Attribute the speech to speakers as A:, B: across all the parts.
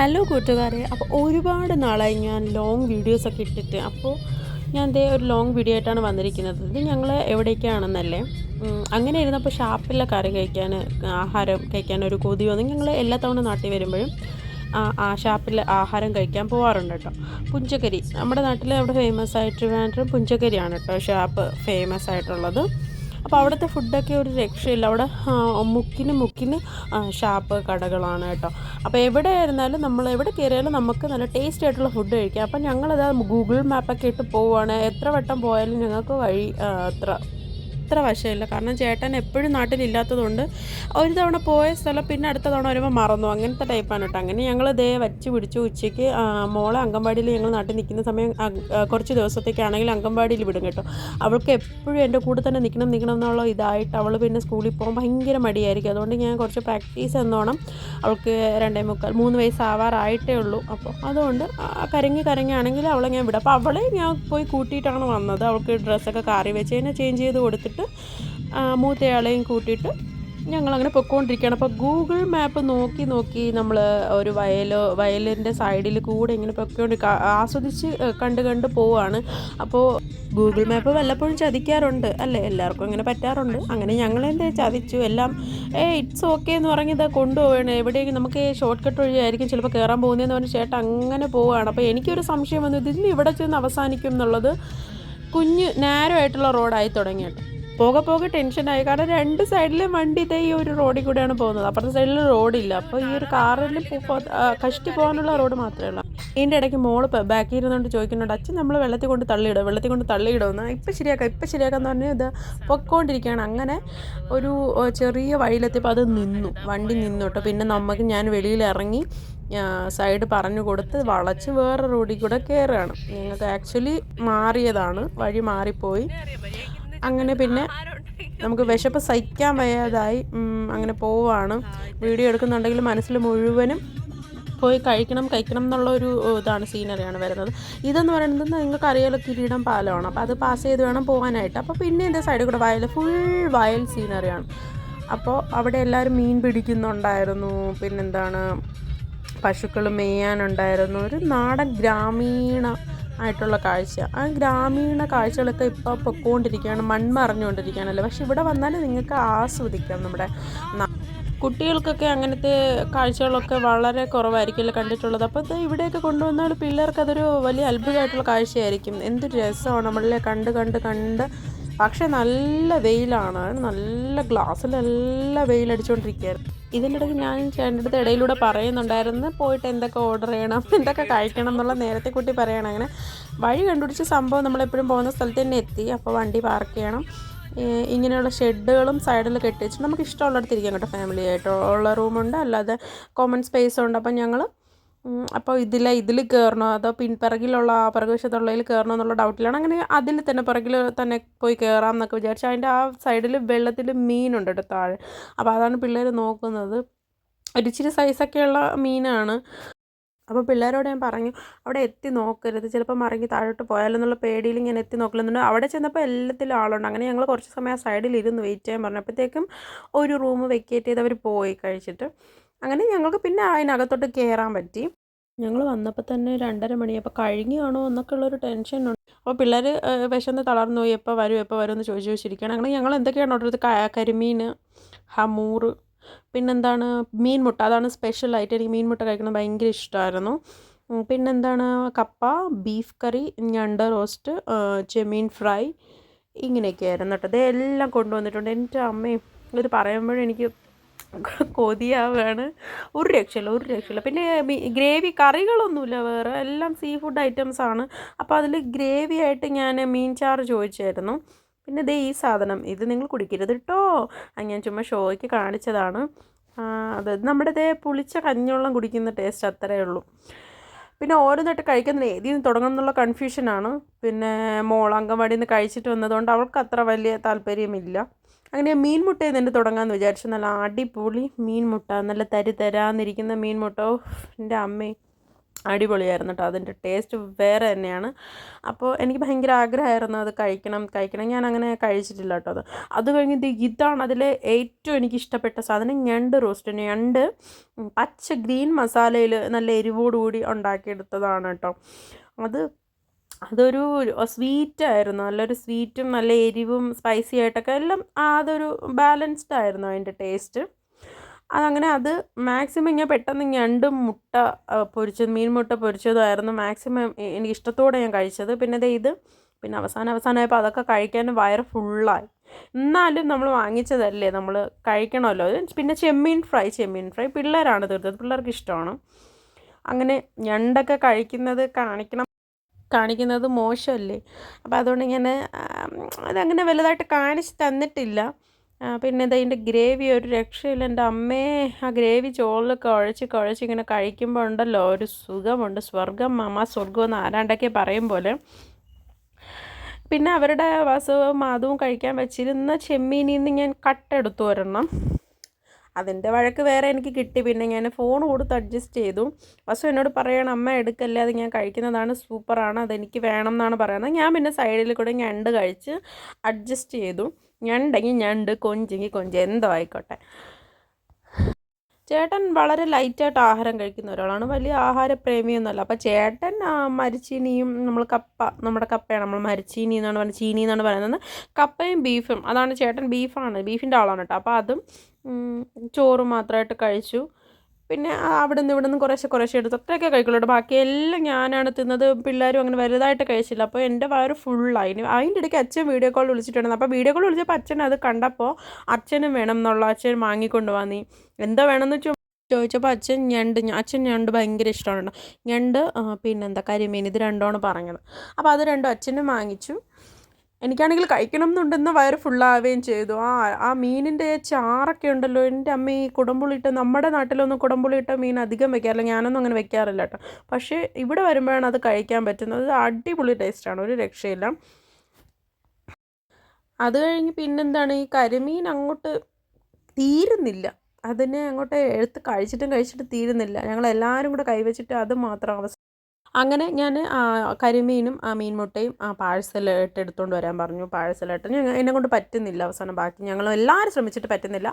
A: Hello കൂട്ടുകാരെ. അപ്പോൾ ഒരുപാട് നാളായി ഞാൻ ലോങ് വീഡിയോസൊക്കെ ഇട്ടിട്ട്. അപ്പോൾ ഞാൻ ദേ ഒരു ലോങ് വീഡിയോ ആയിട്ടാണ് വന്നിരിക്കുന്നത്. ഇത് ഞങ്ങൾ എവിടേക്കാണെന്നല്ലേ? അങ്ങനെ ഇരുന്നപ്പോൾ ഷാപ്പിലെ കറി കഴിക്കാൻ ആഹാരം കഴിക്കാൻ ഒരു കൊതി വന്നു. ഞങ്ങൾ എല്ലാ തവണ നാട്ടിൽ വരുമ്പോഴും ആ ആ ഷാപ്പിൽ ആഹാരം കഴിക്കാൻ പോകാറുണ്ട് കേട്ടോ. പുഞ്ചക്കരി. നമ്മുടെ നാട്ടിൽ അവിടെ ഫേമസ് ആയിട്ട് വേണ്ട പുഞ്ചക്കരിയാണ് കേട്ടോ. ഷാപ്പ് ഫേമസ് ആയിട്ടുള്ളത്. അപ്പോൾ അവിടുത്തെ ഫുഡൊക്കെ ഒരു രക്ഷയില്ല. അവിടെ മുക്കിന് മുക്കിന് ഷാപ്പ് കടകളാണ് കേട്ടോ. അപ്പോൾ എവിടെ ആയിരുന്നാലും നമ്മൾ എവിടെ കയറിയാലും നമുക്ക് നല്ല ടേസ്റ്റി ആയിട്ടുള്ള ഫുഡ് കഴിക്കാം. അപ്പം ഞങ്ങളത് ഗൂഗിൾ മാപ്പൊക്കെ ഇട്ട് പോവുകയാണ് എത്ര വട്ടം പോയാലും ഞങ്ങൾക്ക് വഴി അത്ര അത്ര വശമില്ല. കാരണം ചേട്ടൻ എപ്പോഴും നാട്ടിലില്ലാത്തതുകൊണ്ട് ഒരു തവണ പോയ സ്ഥലം പിന്നെ അടുത്ത തവണ വരുമ്പോൾ മറന്നു. അങ്ങനത്തെ ടൈപ്പാണ് കേട്ടോ അങ്ങനെ ഞങ്ങൾ ദേ വച്ച് പിടിച്ചു ഉച്ചയ്ക്ക് മോളെ അംഗൻവാടിയിൽ ഞങ്ങൾ നാട്ടിൽ നിൽക്കുന്ന സമയം കുറച്ച് ദിവസത്തേക്കാണെങ്കിൽ അംഗൻവാടിയിൽ വിടും കേട്ടോ. അവൾക്ക് എപ്പോഴും എന്റെ കൂടെ തന്നെ നിൽക്കണം നിൽക്കണം എന്നുള്ള ഇതായിട്ട് അവൾ പിന്നെ സ്കൂളിൽ പോകാൻ ഭയങ്കര മടിയായിരിക്കും. അതുകൊണ്ട് ഞാൻ കുറച്ച് പ്രാക്ടീസ് എന്നോണം അവൾക്ക് രണ്ടേ മുക്കാൽ മൂന്ന് വയസ്സാവാറായിട്ടേ ഉള്ളൂ. അപ്പോൾ അതുകൊണ്ട് കരങ്ങി കരങ്ങിയാണെങ്കിൽ അവളെ ഞാൻ വിടും. അപ്പോൾ അവളെ ഞാൻ പോയി കൂട്ടിയിട്ടാണ് വന്നത്. അവൾക്ക് ഡ്രസ്സൊക്കെ കാറി വെച്ച്. കഴിഞ്ഞാൽ ചേഞ്ച് ചെയ്ത് കൊടുത്തിട്ട് ആ, മൂത്തയാളെയും കൂട്ടിയിട്ട് ഞങ്ങളങ്ങനെ പൊയ്ക്കൊണ്ടിരിക്കുകയാണ് അപ്പോൾ ഗൂഗിൾ മാപ്പ് നോക്കി നോക്കി നമ്മൾ ഒരു വയലോ വയലിന്റെ സൈഡിൽ കൂടെ ഇങ്ങനെ പൊയ്ക്കൊണ്ടിരിക്കുക ആസ്വദിച്ച് കണ്ട് കണ്ട് പോവുകയാണ് അപ്പോൾ ഗൂഗിൾ മാപ്പ് വല്ലപ്പോഴും ചതിക്കാറുണ്ട് അല്ലേ? എല്ലാവർക്കും അങ്ങനെ പറ്റാറുണ്ട്. അങ്ങനെ ഞങ്ങൾ എന്താ ചതിച്ചു? എല്ലാം ഏ ഇറ്റ്സ് ഓക്കെ എന്ന് പറഞ്ഞ് ഇതാ കൊണ്ടുപോവാണ്. എവിടെയെങ്കിലും നമുക്ക് ഷോർട്ട് കട്ട് വഴിയായിരിക്കും ചിലപ്പോൾ കയറാൻ പോകുന്നതെന്ന് പറഞ്ഞ് ചേട്ടൻ അങ്ങനെ പോവുകയാണ് അപ്പോൾ എനിക്കൊരു സംശയം വന്നു ഇതിൽ ഇവിടെ ചെന്ന് അവസാനിക്കും എന്നുള്ളത് കുഞ്ഞ് നാരോ ആയിട്ടുള്ള റോഡായി തുടങ്ങിയിട്ട്. പോകെ പോകെ ടെൻഷനായി കാരണം രണ്ട് സൈഡിലും വണ്ടി ഇതേ ഈ ഒരു റോഡിൽ കൂടെയാണ് പോകുന്നത്. അപ്പുറത്തെ സൈഡിൽ റോഡില്ല അപ്പോൾ ഈ ഒരു കാറിൽ കഷ്ടി പോകാനുള്ള റോഡ് മാത്രമേ ഉള്ളൂ. ഇതിന്റെ ഇടയ്ക്ക് മോൾ ബാക്കിൽ ഇരുന്നുകൊണ്ട് ചോദിക്കുന്നുണ്ട് അച്ഛൻ നമ്മൾ വെള്ളത്തിൽ കൊണ്ട് തള്ളിയിടും? വെള്ളത്തിൽ കൊണ്ട് തള്ളിയിടുമെന്ന് ഇപ്പം ശരിയാക്കാം ഇപ്പം ശരിയാക്കാന്ന് പറഞ്ഞ് ഇത് പൊക്കോണ്ടിരിക്കുകയാണ്. അങ്ങനെ ഒരു ചെറിയ വഴിയിലെത്തിയപ്പോൾ അത് നിന്നു. വണ്ടി നിന്നു കേട്ടോ. പിന്നെ നമുക്ക് ഞാൻ വെളിയിൽ ഇറങ്ങി സൈഡ് പറഞ്ഞു കൊടുത്ത് വളച്ച് വേറെ റോഡിൽ കൂടെ കയറുകയാണ് ഞങ്ങൾക്ക് ആക്ച്വലി മാറിയതാണ്. വഴി മാറിപ്പോയി. അങ്ങനെ പിന്നെ നമുക്ക് വിശപ്പ് സഹിക്കാൻ വയ്യാതായി അങ്ങനെ പോവാണ് വീഡിയോ എടുക്കുന്നുണ്ടെങ്കിൽ മനസ്സിൽ മുഴുവനും പോയി കഴിക്കണം കഴിക്കണം എന്നുള്ള ഒരു ഇതാണ് സീനറിയാണ് വരുന്നത്. ഇതെന്ന് പറയുന്നത് നിങ്ങൾക്ക് അറിയാലോ കിരീടം പാലമാണ്. അപ്പോൾ അത് പാസ് ചെയ്ത് വേണം പോകാനായിട്ട് അപ്പോൾ പിന്നെ എന്റെ സൈഡിൽ കൂടെ വയൽ ഫുൾ വയൽ സീനറിയാണ് അപ്പോൾ അവിടെ എല്ലാവരും മീൻ പിടിക്കുന്നുണ്ടായിരുന്നു. പിന്നെന്താണ്? പശുക്കൾ മേയാനുണ്ടായിരുന്നു. ഒരു നാടൻ ഗ്രാമീണ ആയിട്ടുള്ള കാഴ്ച. ആ ഗ്രാമീണ കാഴ്ചകളൊക്കെ ഇപ്പോൾ പൊക്കോണ്ടിരിക്കുകയാണ് മൺമറിഞ്ഞുകൊണ്ടിരിക്കുകയാണല്ലോ. പക്ഷെ ഇവിടെ വന്നാൽ നിങ്ങൾക്ക് ആസ്വദിക്കാം നമ്മുടെ കുട്ടികൾക്കൊക്കെ അങ്ങനത്തെ കാഴ്ചകളൊക്കെ വളരെ കുറവായിരിക്കുമല്ലോ കണ്ടിട്ടുള്ളത്. അപ്പോൾ ഇത് ഇവിടെയൊക്കെ കൊണ്ടുവന്നാൽ പിള്ളേർക്ക് അതൊരു വലിയ അത്ഭുതമായിട്ടുള്ള കാഴ്ചയായിരിക്കും. എന്തൊരു രസമാണ് നമ്മളെ കണ്ട് കണ്ട് കണ്ട്. പക്ഷേ നല്ല വെയിലാണ്. നല്ല ഗ്ലാസ്സിൽ നല്ല വെയിലടിച്ചുകൊണ്ടിരിക്കുകയായിരുന്നു ഇതിന്റെ ഇടയ്ക്ക് ഞാൻ ചേട്ടന്റെ അടുത്ത് ഇടയിലൂടെ പറയുന്നുണ്ടായിരുന്നു പോയിട്ട് എന്തൊക്കെ ഓർഡർ ചെയ്യണം എന്തൊക്കെ കഴിക്കണം എന്നുള്ള നേരത്തെ കൂട്ടി പറയണം അങ്ങനെ. വഴി കണ്ടുപിടിച്ച സംഭവം നമ്മളെപ്പോഴും പോകുന്ന സ്ഥലത്ത് തന്നെ എത്തി അപ്പോൾ വണ്ടി പാർക്ക് ചെയ്യണം. ഇങ്ങനെയുള്ള ഷെഡുകളും സൈഡിൽ കെട്ടി വെച്ചിട്ട് നമുക്ക് ഇഷ്ടമുള്ളിടത്ത് ഇരിക്കാം കേട്ടോ ഫാമിലി ആയിട്ട്. ഉള്ള റൂമുണ്ട് അല്ലാതെ കോമൺ സ്പേസ് ഉണ്ട്. അപ്പം ഞങ്ങൾ അപ്പോൾ ഇതിൽ ഇതിൽ കയറണോ അതോ പിൻപിറകിലുള്ള ആ പിറകുവശത്തുള്ളതിൽ കയറണോ എന്നുള്ള ഡൗട്ടിലാണ് അങ്ങനെ അതിൽ തന്നെ പിറകിൽ തന്നെ പോയി കയറാം എന്നൊക്കെ വിചാരിച്ചു അതിന്റെ ആ സൈഡിൽ വെള്ളത്തിൽ മീനുണ്ട് കേട്ടോ താഴെ. അപ്പോൾ അതാണ് പിള്ളേർ നോക്കുന്നത്. ഒരിച്ചിരി സൈസൊക്കെയുള്ള മീനാണ്. അപ്പോൾ പിള്ളേരോട് ഞാൻ പറഞ്ഞു അവിടെ എത്തി നോക്കരുത്. ചിലപ്പോൾ മറങ്ങി താഴോട്ട് പോയാലെന്നുള്ള പേടിയിൽ ഇങ്ങനെ എത്തി നോക്കലെന്നുണ്ട് അവിടെ ചെന്നപ്പോൾ എല്ലാത്തിലും ആളുണ്ട്. അങ്ങനെ ഞങ്ങൾ കുറച്ച് സമയം ആ സൈഡിൽ ഇരുന്ന് വെയിറ്റ് ചെയ്യാൻ പറഞ്ഞപ്പോഴത്തേക്കും ഒരു റൂം വെക്കേറ്റ് ചെയ്ത് അവർ പോയി കഴിച്ചിട്ട്. അങ്ങനെ ഞങ്ങൾക്ക് പിന്നെ അതിനകത്തോട്ട് കയറാൻ പറ്റി. ഞങ്ങൾ വന്നപ്പോൾ തന്നെ രണ്ടര മണി അപ്പോൾ കഴിഞ്ഞാണോ എന്നൊക്കെ ഉള്ളൊരു ടെൻഷൻ ഉണ്ട്. അപ്പോൾ പിള്ളേർ വിശന്ന് തളർന്നു പോയി. എപ്പോൾ വരും എപ്പോൾ വരും എന്ന് ചോദിച്ചു ചോദിച്ചിരിക്കുകയാണ്. അങ്ങനെ ഞങ്ങൾ എന്തൊക്കെയാണ് ഓർഡർ ചെയ്തത്? കരിമീൻ ഹമൂർ പിന്നെന്താണ്? മീൻ മുട്ട അതാണ് സ്പെഷ്യലായിട്ട് എനിക്ക് മീൻ മുട്ട കഴിക്കുന്നത് ഭയങ്കര ഇഷ്ടമായിരുന്നു. പിന്നെന്താണ്? കപ്പ ബീഫ് കറി ഞണ്ട് റോസ്റ്റ് ചെമീൻ ഫ്രൈ ഇങ്ങനെയൊക്കെ ആയിരുന്നു കേട്ടോ. ഇതെല്ലാം കൊണ്ടുവന്നിട്ടുണ്ട്. എന്റെ അമ്മയും ഇത് പറയുമ്പോഴും കൊതിയാവുകയാണ് ഒരു രക്ഷയില്ല ഒരു രക്ഷയില്ല. പിന്നെ ഗ്രേവി കറികളൊന്നുമില്ല വേറെ. എല്ലാം സീ ഫുഡ് ഐറ്റംസ് ആണ്. അപ്പോൾ അതിൽ ഗ്രേവി ആയിട്ട് ഞാൻ മീൻ ചാറ് ചോദിച്ചായിരുന്നു. പിന്നെ ദേ ഈ സാധനം ഇത് നിങ്ങൾ കുടിക്കരുത് കേട്ടോ ഞാൻ ചുമ്മാ ഷോയ്ക്ക് കാണിച്ചതാണ്. അത് നമ്മുടെ ദേ പുളിച്ച കഞ്ഞിവെള്ളം കുടിക്കുന്ന ടേസ്റ്റ് അത്രയേ ഉള്ളൂ. പിന്നെ ഓരോന്നായിട്ട് കഴിക്കുന്ന ഏതിൽ നിന്ന് തുടങ്ങണം എന്നുള്ള കൺഫ്യൂഷനാണ് പിന്നെ മോൾ അംഗൻവാടിയിൽ നിന്ന് കഴിച്ചിട്ട് വന്നതുകൊണ്ട് അവൾക്ക് അത്ര വലിയ താല്പര്യമില്ല. അങ്ങനെ മീൻ മുട്ടയിൽ നിന്ന് തുടങ്ങാമെന്ന് വിചാരിച്ചു. നല്ല അടിപൊളി മീൻ മുട്ട നല്ല തരി തരാന്നിരിക്കുന്ന മീൻ മുട്ട എന്റെ അമ്മേ അടിപൊളിയായിരുന്നു കേട്ടോ അതിന്റെ ടേസ്റ്റ് വേറെ തന്നെയാണ്. അപ്പോൾ എനിക്ക് ഭയങ്കര ആഗ്രഹമായിരുന്നു അത് കഴിക്കണം കഴിക്കണം. ഞാൻ അങ്ങനെ കഴിച്ചിട്ടില്ല കേട്ടോ അത്. അത് കഴിഞ്ഞ് ഇത് ഇതാണ് അതിലെ ഏറ്റവും എനിക്ക് ഇഷ്ടപ്പെട്ട സാധനം. ഞണ്ട് റോസ്റ്റ്. ഞണ്ട് പച്ച ഗ്രീൻ മസാലയിൽ നല്ല എരിവോടുകൂടി ഉണ്ടാക്കിയെടുത്തതാണ് കേട്ടോ അത് അതൊരു സ്വീറ്റ് ആയിരുന്നു നല്ലൊരു സ്വീറ്റും നല്ല എരിവും സ്പൈസി ആയിട്ടൊക്കെ എല്ലാം അതൊരു ബാലൻസ്ഡ് ആയിരുന്നു അതിന്റെ ടേസ്റ്റ് അതങ്ങനെ അത് മാക്സിമം ഞാൻ പെട്ടെന്ന് ഞണ്ടും മുട്ട പൊരിച്ചത് മീൻ മുട്ട പൊരിച്ചതായിരുന്നു മാക്സിമം എനിക്ക് ഇഷ്ടത്തോടെ ഞാൻ കഴിച്ചത്. പിന്നെ ദേ ഇത് പിന്നെ അവസാനം അവസാനമായപ്പോൾ അതൊക്കെ കഴിക്കാൻ വയറ് ഫുള്ളായി എന്നാലും നമ്മൾ വാങ്ങിച്ചതല്ലേ നമ്മൾ കഴിക്കണമല്ലോ. പിന്നെ ചെമ്മീൻ ഫ്രൈ ചെമ്മീൻ ഫ്രൈ പിള്ളേരാണ് തീർത്തത് പിള്ളേർക്ക് ഇഷ്ടമാണ്. അങ്ങനെ ഞണ്ടൊക്കെ കഴിക്കുന്നത് കാണിക്കണം. കാണിക്കുന്നത് മോശമല്ലേ? അപ്പോൾ അതുകൊണ്ട് ഇങ്ങനെ അതങ്ങനെ വലുതായിട്ട് കാണിച്ച് തന്നിട്ടില്ല. പിന്നെ അതിന്റെ ഗ്രേവി ഒരു രക്ഷയില്ല. എന്റെ അമ്മേ ആ ഗ്രേവി ചോറിൽ കുഴച്ച് കുഴച്ച് ഇങ്ങനെ കഴിക്കുമ്പോൾ ഉണ്ടല്ലോ ഒരു സുഖമുണ്ട്. സ്വർഗം മാമ സ്വർഗം എന്ന് ആരാണ്ടൊക്കെ പറയും പോലെ. പിന്നെ അവരുടെ വാസവും അതും കഴിക്കാൻ വെച്ചിരുന്ന ചെമ്മീനിൽ നിന്ന് ഞാൻ കട്ടെടുത്തു ഒരെണ്ണം. അതിന്റെ വഴക്ക് വേറെ എനിക്ക് കിട്ടി. പിന്നെ ഞാൻ ഫോൺ കൊടുത്ത് അഡ്ജസ്റ്റ് ചെയ്തു. വസു എന്നോട് പറയണം അമ്മ എടുക്കല്ലേ? അത് ഞാൻ കഴിക്കുന്നതാണ് സൂപ്പറാണ്. അതെനിക്ക് വേണം എന്നാണ് പറയുന്നത്. ഞാൻ പിന്നെ സൈഡിൽ കൂടെ ഞണ്ട് കഴിച്ച് അഡ്ജസ്റ്റ് ചെയ്തു. ഞണ്ടെങ്കിൽ ഞണ്ട് കൊഞ്ചെങ്കിൽ കൊഞ്ച് എന്തോ ആയിക്കോട്ടെ. ചേട്ടൻ വളരെ ലൈറ്റായിട്ട് ആഹാരം കഴിക്കുന്ന ഒരാളാണ്. വലിയ ആഹാര ആഹാരപ്രേമിയൊന്നുമല്ല അപ്പോൾ ചേട്ടൻ മരിച്ചീനിയും നമ്മൾ കപ്പ നമ്മുടെ കപ്പയാണ് നമ്മൾ മരിച്ചീനി എന്നാണ് പറയുന്നത് ചീനി എന്നാണ് പറയുന്നത്. കപ്പയും ബീഫും അതാണ് ചേട്ടൻ ബീഫാണ് ബീഫിന്റെ ആളാണ് കേട്ടോ. അപ്പോൾ അതും ചോറ് മാത്രമായിട്ട് കഴിച്ചു. പിന്നെ അവിടെ നിന്ന് ഇവിടെ കുറേശ്ശെ കുറേശ്ശെ എടുത്ത് അത്രയൊക്കെ കഴിക്കുള്ളൂ ബാക്കിയെല്ലാം ഞാനാണ് തിന്നത് പിള്ളേരും അങ്ങനെ വലുതായിട്ട് കഴിച്ചില്ല. അപ്പോൾ എന്റെ വയറ് ഫുള്ളായി. അതിന്റെ ഇടയ്ക്ക് അച്ഛൻ വീഡിയോ കോൾ വിളിച്ചിട്ടുണ്ടായിരുന്നു. അപ്പോൾ വീഡിയോ കോൾ വിളിച്ചപ്പോൾ അച്ഛൻ അത് കണ്ടപ്പോൾ അച്ഛനും വേണം എന്നുള്ള അച്ഛൻ വാങ്ങിക്കൊണ്ട് വാ നീ എന്താ വേണമെന്ന് വെച്ചാൽ ചോദിച്ചപ്പോൾ അച്ഛൻ ഞണ്ട് അച്ഛൻ ഞണ്ട് ഭയങ്കര ഇഷ്ടമാണ് ഞണ്ട് പിന്നെന്താ കരിമീൻ. ഇത് രണ്ടുമാണ് പറഞ്ഞത്. അപ്പോൾ അത് രണ്ടും അച്ഛനും വാങ്ങിച്ചു. എനിക്കാണെങ്കിൽ കഴിക്കണം എന്നുണ്ടെന്ന് വയറ് ഫുള്ളാവുകയും ചെയ്തു. ആ ആ മീനിന്റെ ചാറൊക്കെ ഉണ്ടല്ലോ. എന്റെ അമ്മ ഈ കുടമ്പുളിയിട്ട് നമ്മുടെ നാട്ടിലൊന്നും കുടംപുളിയിട്ട മീൻ അധികം വെക്കാറില്ല. ഞാനൊന്നും അങ്ങനെ വെക്കാറില്ല കേട്ടോ. പക്ഷേ ഇവിടെ വരുമ്പോഴാണ് അത് കഴിക്കാൻ പറ്റുന്നത്. അടിപൊളി ടേസ്റ്റാണ്. ഒരു രക്ഷയില്ല. അത് കഴിഞ്ഞ് പിന്നെന്താണ്? ഈ കരിമീൻ അങ്ങോട്ട് തീരുന്നില്ല. അതിനെ അങ്ങോട്ട് എടുത്ത് കഴിച്ചിട്ടും കഴിച്ചിട്ട് തീരുന്നില്ല. ഞങ്ങൾ എല്ലാവരും കൂടെ കൈവച്ചിട്ട് അത് മാത്രം അവസ്ഥ അങ്ങനെ ഞാൻ കരിമീനും ആ മീൻ മുട്ടയും ആ പാഴ്സലായിട്ട് എടുത്തുകൊണ്ട് വരാൻ പറഞ്ഞു. പാഴ്സലായിട്ട് ഞങ്ങൾ എന്നെ കൊണ്ട് പറ്റുന്നില്ല അവസാനം. ബാക്കി ഞങ്ങൾ എല്ലാവരും ശ്രമിച്ചിട്ട് പറ്റുന്നില്ല.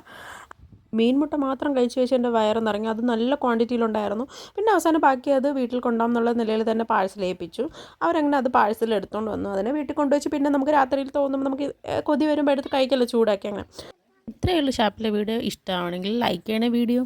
A: മീൻമുട്ട മാത്രം കഴിച്ച് കഴിച്ച് എന്റെ വയറ് നിറങ്ങി അത് നല്ല ക്വാണ്ടിറ്റിയിലുണ്ടായിരുന്നു. പിന്നെ അവസാനം ബാക്കി അത് വീട്ടിൽ കൊണ്ടാമെന്നുള്ള നിലയിൽ തന്നെ പാഴ്സൽ ഏൽപ്പിച്ചു. അവരങ്ങനെ അത് പാഴ്സൽ എടുത്തുകൊണ്ട് വന്നു. അതിനെ വീട്ടിൽ കൊണ്ടുവച്ച് പിന്നെ നമുക്ക് രാത്രിയിൽ തോന്നുമ്പോൾ നമുക്ക് കൊതി വരുമ്പോൾ എടുത്ത് കഴിക്കല്ലോ ചൂടാക്കി അങ്ങനെ. ഇത്രയേ ഉള്ളൂ ഷാപ്പിലെ വീഡിയോ. ഇഷ്ടമാണെങ്കിൽ ലൈക്ക് ചെയ്യണേ വീഡിയോ.